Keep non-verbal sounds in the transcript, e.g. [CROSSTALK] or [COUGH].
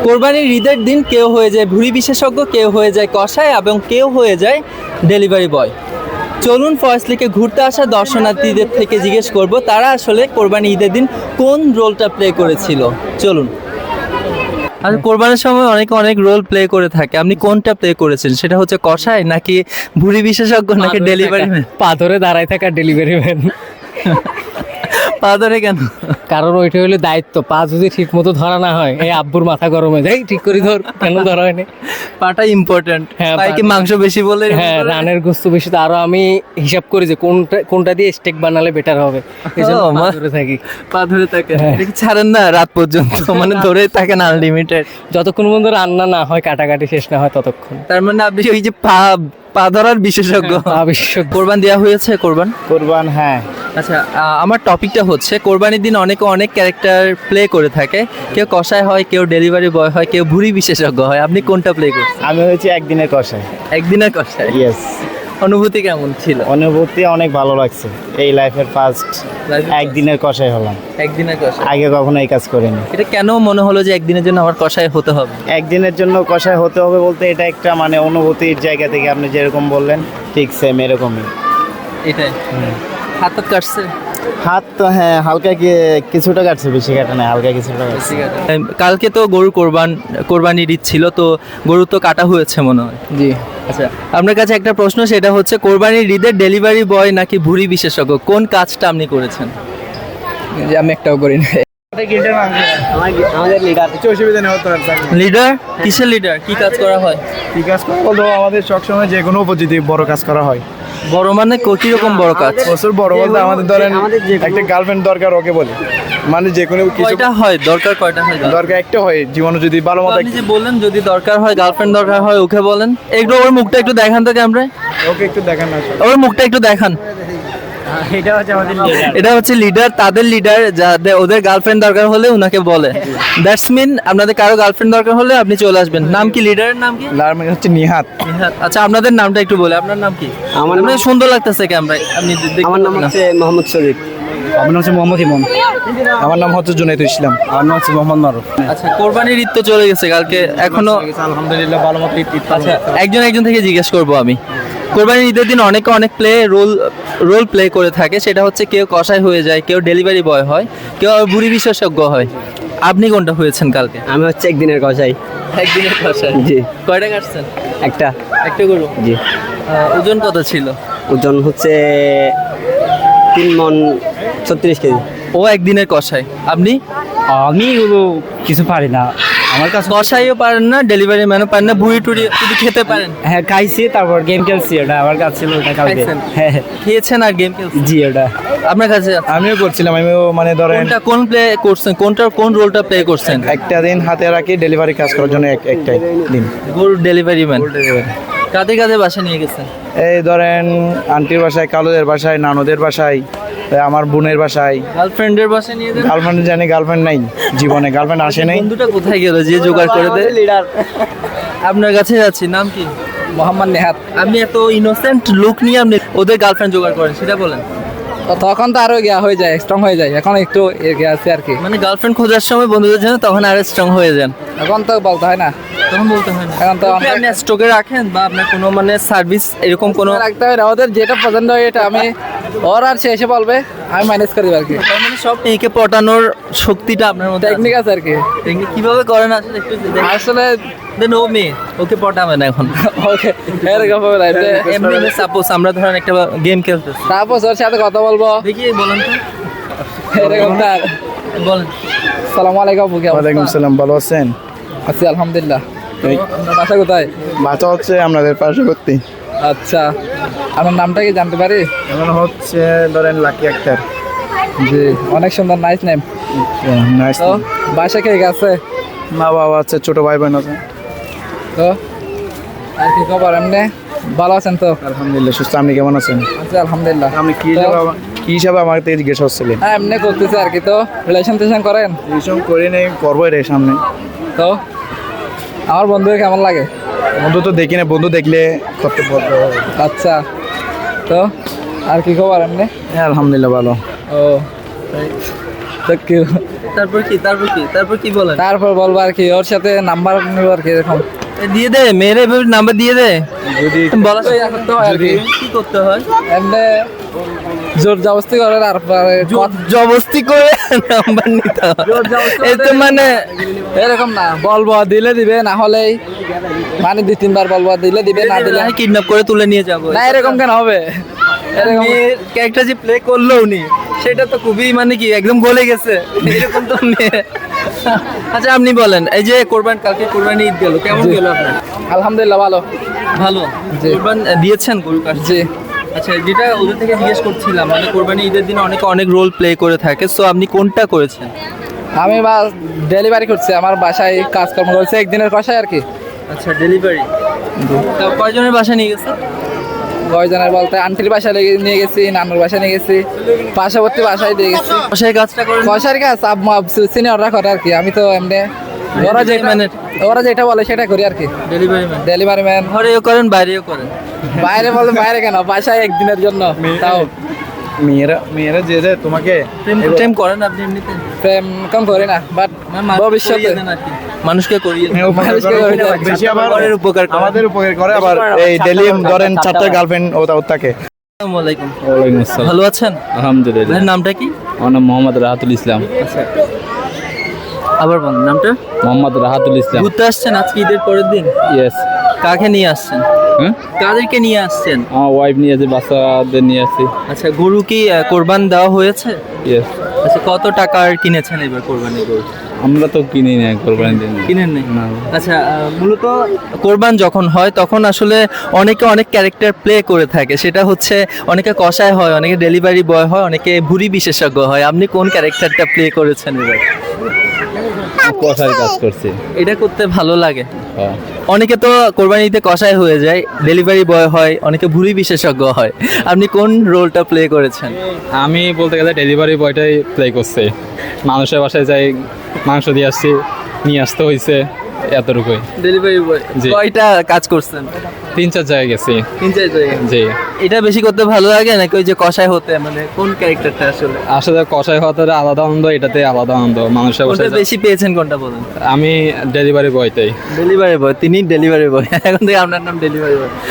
কোরবানির ঈদের দিন কেউ হয়ে যায় ভুঁড়ি বিশেষজ্ঞ কেউ হয়ে যায় কষায় এবং কেউ হয়ে যায় ডেলিভারি বয়। চলুন ফয়েসলিকে ঘুরতে আসা দর্শনার্থীদের থেকে জিজ্ঞেস করব তারা আসলে কোরবানি ঈদের দিন কোন রোলটা প্লে করেছিল? চলুন। আর কোরবানির সময় অনেকে অনেক রোল প্লে করে থাকে। আপনি কোনটা প্লে করেছেন? সেটা হচ্ছে কষায় নাকি ভুঁড়ি বিশেষজ্ঞ নাকি ডেলিভারি ম্যান? পা ধরে দাঁড়ায় থাকা ডেলিভারি ম্যান। [LAUGHS] পা ধরে কেন? কারণ ওইটা হলো দায়িত্ব পা যদি ঠিক মতো ধরা না হয় এই আব্বুর মাথা গরম হয়ে যায়। ঠিক করে ধর কেন ধরা হয়নি? পাটা ইম্পর্টেন্ট হ্যাঁ, পায়ে কি মাংস বেশি বলে হ্যাঁ রানের গোস্ত বেশি তো আরও আমি হিসাব করি যে কোনটা কোনটা দিয়ে স্টেক বানালে বেটার হবে। এই পা ধরে থাকি। পা ধরে থাকে। হ্যাঁ। ছাড়েন না রাত পর্যন্ত [LAUGHS] মানে ধরে থাকেন আনলিমিটেড যতক্ষণ পর্যন্ত রান্না না হয় কাটাকাটি শেষ না হয় ততক্ষণ। তার মানে আপনি ওই যে পা পা ধরার বিশেষজ্ঞ। পা কোরবান দেওয়া হয়েছে কোরবান? কোরবান হ্যাঁ। আচ্ছা আমার টপিকটা হচ্ছে কোরবানির দিন অনেকে অনেক ক্যারেক্টার প্লে করে থাকে। কেউ কষায় হয় কেউ ডেলিভারি বয় হয় কেউ ভুড়ি বিশেষজ্ঞ হয়। আপনি কোনটা প্লে করছেন? আমি হয়েছি একদিনের কষায়। একদিনের কষায়? ইয়েস অনুভূতি কেমন ছিল? অনুভূতি অনেক ভালো লাগছে। এই লাইফের ফার্স্ট একদিনের কষাই হলাম। একদিনের কষাই আগে কখনো এই কাজ করিনি। এটা কেন মনে হলো যে একদিনের জন্য আবার কষাই হতে হবে? একদিনের জন্য কষাই হতে হবে বলতে এটা একটা মানে অনুভূতির জায়গা থেকে আপনি যেরকম বললেন ঠিক সেম এরকমই। এটাই। হাত কাটছে? হাত তো হ্যাঁ হালকা কি কিছুটা কাটছে বেশি কাটে না হালকা কিছুটা কাটছে। কালকে তো গরু কোরবান কোরবানির ঈদ ছিল তো গরু তো কাটা হয়েছে মনে হয়। জি। আচ্ছা আপনার কাছে একটা প্রশ্ন সেটা হচ্ছে কোরবানির ঈদের ডেলিভারি বয় নাকি ভুড়ি বিশেষজ্ঞ? কোন কাজটা আপনি করেছেন? যে আমি একটাও করি না আমাদের লিডার। কিছু অসুবিধা নেই হতো লিডার? কিসের লিডার? কি কাজ করা হয়? কি কাজ করা বলতো আমাদের সবসময় যে কোনো উপযোগী বড় কাজ করা হয়। বড় মানে কি রকম বড় কাজ? প্রচুর বড় বলতে আমাদের ধরেন একটা গার্লফ্রেন্ড দরকার ওকে বলে। মানে যে কোনো কিছু কয়টা হয়? দরকার কয়টা হয় দরকার একটা হয় জীবনে যদি ভালো মতো আপনি যে বললেন যদি দরকার হয় গার্লফ্রেন্ড দরকার হয় ওকে বলেন। একটু ওর মুখটা একটু দেখান তো ক্যামেরায় ওকে একটু দেখান না ওর মুখটা একটু দেখান। [LAUGHS] এটা হচ্ছে লিডার এটা হচ্ছে লিডার তাদের লিডার যাদের ওদের গার্লফ্রেন্ড দরকার হলে ওনাকে বলে। দ্যাটস মিন আপনাদের কারও গার্লফ্রেন্ড দরকার হলে আপনি চলে আসবেন। নাম কি লিডারের নাম কি? লার মানে হচ্ছে নিহাত। নিহাত। আচ্ছা আপনাদের নামটা একটু বলে আপনার নাম কি? আমার আপনার সুন্দর লাগতেছে ক্যামেরায় আপনি আমার নাম হচ্ছে মোহাম্মদ শরীফ। আমার নাম হচ্ছে মোহাম্মদ ইমন। আমার নাম হচ্ছে জুনাইদ ইসলাম। আমার নাম হচ্ছে মোহাম্মদ মারুফ। আচ্ছা কোরবানির ঈদ তো চলে গেছে কালকে। এখনও আলহামদুলিল্লাহ ভালো মতো ঈদ আচ্ছা একজন একজন থেকে জিজ্ঞেস করব আমি। কোরবানির ঈদের দিন অনেকে অনেক প্লে রোল রোল প্লে করে থাকে সেটা হচ্ছে কেউ কষাই হয়ে যায় কেউ ডেলিভারি বয় হয় কেউ আবার বুড়ি বিশেষজ্ঞ হয়। আপনি কোনটা হয়েছেন কালকে? আমি হচ্ছে একদিনের কষাই একদিনের কষাই জি। কয়টা কাটছেন একটা। একটা গরু? জি। ওজন কত ছিল? ওজন হচ্ছে তিন মন ছত্রিশ কেজি। ও একদিনের কষাই আপনি? আমি কিছু পারি না। আমার কাছে কষাইও পারেন না ডেলিভারি ম্যানও পারেন না বুড়ি টুড়ি যদি খেতে পারেন। হ্যাঁ খাইছি তারপর গেম খেলছি ওটা আমার কাছে ছিল ওটা কালকে। হ্যাঁ হ্যাঁ। খেয়েছেন আর গেম খেলছেন? জি ওটা। আপনার কাছে? আমিও করছিলাম আমিও মানে ধরেন কোনটা কোন প্লে করছেন? কোনটা কোন রোলটা প্লে করছেন? একটা দিন হাতে রাখি ডেলিভারি কাজ করার জন্য এক- একটাই দিন। গরুর ডেলিভারি ম্যান কাদের কাদের বাসা নিয়ে গেছেন? এই ধরেন আন্টির বাসায় কালোদের বাসায় নানুদের বাসায়। আমার বোনের বাসায়। গার্লফ্রেন্ডের বাসা নিয়ে গেলেন গার্লফ্রেন্ড জানি গার্লফ্রেন্ড নাই। জীবনে গার্লফ্রেন্ড আসে নাই। বন্ধুটা কোথায় গেল যে জোগাড় করে দেয়? আপনার কাছে যাচ্ছি নাম কি? মোহাম্মদ নেহাত। আপনি এত ইনোসেন্ট লুক নিয়ে আপনি ওদের গার্লফ্রেন্ড জোগাড় করেন সেটা বলেন। তো তখন তো আরও গিয়া হয়ে যায় স্ট্রং হয়ে যায়। এখন একটু এগিয়ে আছে আর কি। মানে গার্লফ্রেন্ড খোঁজার সময় বন্ধুদের জন্য তখন আর স্ট্রং হয়ে যান। এখন তো বলতে হয় না। তখন বলতে হয় না। এখন তো আপনি স্টকে রাখেন বা আপনার কোনো মানে সার্ভিস এরকম কোনো রাখতে হয় না। ওদের যেটা পছন্দ হয় এটা আমি ওর আর সে এসে বলবে আমি ম্যানেজ করি আর কি মানে সব মেয়েকে পটানোর শক্তিটা আপনার মধ্যে টেকনিক আছে আর কি টেকনিক কীভাবে করেন আসলে একটু আসলে দেন ও মেয়ে ওকে পটাবেন এখন। ওকে এরকম হবে না এমনি সাপোজ আমরা ধরেন একটা গেম খেলতেছি। তারপর ওর সাথে কথা বলব। দেখি বলেন তো। এরকম তার বলেন। সালাম আলাইকুম ওয়ালাইকুম সালাম ভালো আছেন? আছি আলহামদুলিল্লাহ। এই বাসা কোথায়? বাচ্চা হচ্ছে আপনাদের পার্শ্ববর্তী। আচ্ছা আপনার নামটা কি জানতে পারি? এখন হচ্ছে ধরেন লাকি আক্তার। জি অনেক সুন্দর নাইস নেম নাইস তো বাসা কে গেছে? মা বাবা আছে ছোট ভাই বোন আছে। তো আর কি খবর এমনি? ভালো আছেন তো? আলহামদুলিল্লাহ সুস্থ। আপনি কেমন আছেন? আচ্ছা আলহামদুলিল্লাহ। আপনি কি কি হিসাবে আমার থেকে জিজ্ঞেস করছিলেন? হ্যাঁ এমনি করতেছে আর কি তো। রিলেশন টেশন করেন? এইসব করে নেই করবোই রে সামনে। তো আমার বন্ধুকে কেমন লাগে? বন্ধু তো দেখি না বন্ধু দেখলে আচ্ছা তো আর কি খবর এমনি? হ্যাঁ আলহামদুলিল্লাহ ভালো। ও তারপর কি তারপর কি তারপর কি বলেন? তারপর বলব আর কি ওর সাথে নাম্বার নেব আর কি এরকম। দিয়ে দে মেয়ের নাম্বার দিয়ে দে। বলা করতে হয় আর কি। করতে হয়? এমনি জোর জবস্তি করে জবস্তি করে? নাম্বার নিতে এই তো মানে এরকম না বলব দিলে দিবে না হলেই মানে দুই তিনবার বলব দিলে দিবে না দিলে কিডন্যাপ করে তুলে নিয়ে যাব। না এরকম কেন হবে? এরকম ক্যারেক্টার যে প্লে করল উনি সেটা তো খুবই মানে কি একদম গলে গেছে। এরকম তো আচ্ছা আপনি বলেন এই যে কোরবান কালকে কোরবানি ঈদ গেল কেমন গেল আপনার? আলহামদুলিল্লাহ ভালো। ভালো। কোরবান দিয়েছেন গরু কাটতে? আচ্ছা যেটা ওদের থেকে জিজ্ঞেস করছিলাম মানে কোরবানি ঈদের দিনে অনেকে অনেক রোল প্লে করে থাকে সো আপনি কোনটা করেছেন? আমি বা ডেলিভারি করছি আমার বাসায় কাজকর্ম করছে একদিনের কষায় আর কি। আচ্ছা ডেলিভারি তা কয়জনের বাসা নিয়ে গেছে? কয়জনের বলতে আন্টির বাসায় নিয়ে গেছি নানুর বাসায় নিয়ে গেছি পার্শ্ববর্তী বাসায় দিয়ে গেছি। বাসায় কাজটা করেন? কষার কাজ সিনিয়ররা করে আর কি আমি তো এমনি ওরা যেটা Delivery ওরা যেটা বলে সেটা করি আর কি। ডেলিভারি ম্যান ডেলিভারি ম্যান ঘরেও করেন বাইরেও করেন। বাইরে বলে বাইরে কেন? বাসায় একদিনের জন্য। তাও। মেয়েরা মেয়েরা যে যে তোমাকে প্রেম প্রেম করেন আপনি এমনিতে? প্রেম কম করি না বাট মানে মানুষকে ভবিষ্যতে। করিয়ে। বেশি আবার উপকার আমাদের উপকার করে আবার এই ডেলি ধরেন চারটা গার্লফ্রেন্ড ও তা- ওর থাকে। আসসালামু আলাইকুম। ওয়ালাইকুম আসসালাম। ভালো আছেন? আলহামদুলিল্লাহ। নামটা কি? আমার নাম মোহাম্মদ রাহাতুল ইসলাম। আবার বলেন নামটা? মোহাম্মদ রাহাতুল ইসলাম। ঘুরতে আসছেন আজকে ঈদের পরের দিন? ইয়েস কাকে নিয়ে আসছেন? কাদেরকে নিয়ে আসছেন? আমার ওয়াইফ নিয়ে আসি বাচ্চাদের নিয়ে আসি আচ্ছা গরু কি কোরবান দেওয়া হয়েছে? ইয়েস আচ্ছা কত টাকার কিনেছেন এবার কোরবানি গরু? আমরা তো কিনি না কোরবানি দিন কিনেন নেই? না। আচ্ছা মূলত কোরবান যখন হয় তখন আসলে অনেকে অনেক ক্যারেক্টার প্লে করে থাকে। সেটা হচ্ছে অনেকে কষায় হয় অনেকে ডেলিভারি বয় হয় অনেকে ভুরি বিশেষজ্ঞ হয়। আপনি কোন ক্যারেক্টারটা প্লে করেছেন এবার? কষার কাজ করছি। এটা করতে ভালো লাগে। হ্যাঁ। অনেকে তো কোরবানিতে কষায় হয়ে যায় ডেলিভারি বয় হয় অনেকে ভুরি বিশেষজ্ঞ হয়। আপনি কোন রোলটা প্লে করেছেন? আমি বলতে গেলে ডেলিভারি বয়টাই প্লে করছে। মানুষের বাসায় যাই মাংস দিয়ে আসছি নিয়ে আসতে হয়েছে এতটুকুই। Delivery boy. কয়টা কাজ করছেন? তিন চার জায়গায় গেছি। তিন চার জায়গায়। জি। এটা বেশি করতে ভালো লাগে নাকি ওই যে কষায় হতে? মানে কোন ক্যারেক্টারটা আসলে? আসলে কষাই হতে আলাদা আনন্দ এটাতে আলাদা আনন্দ। মানুষের কোনটা বেশি পেয়েছেন কোনটা বলেন? আমি ডেলিভারি বয় তাই ডেলিভারি বয় তিনি ডেলিভারি বয় [LAUGHS] এখন থেকে আপনার নাম ডেলিভারি বয়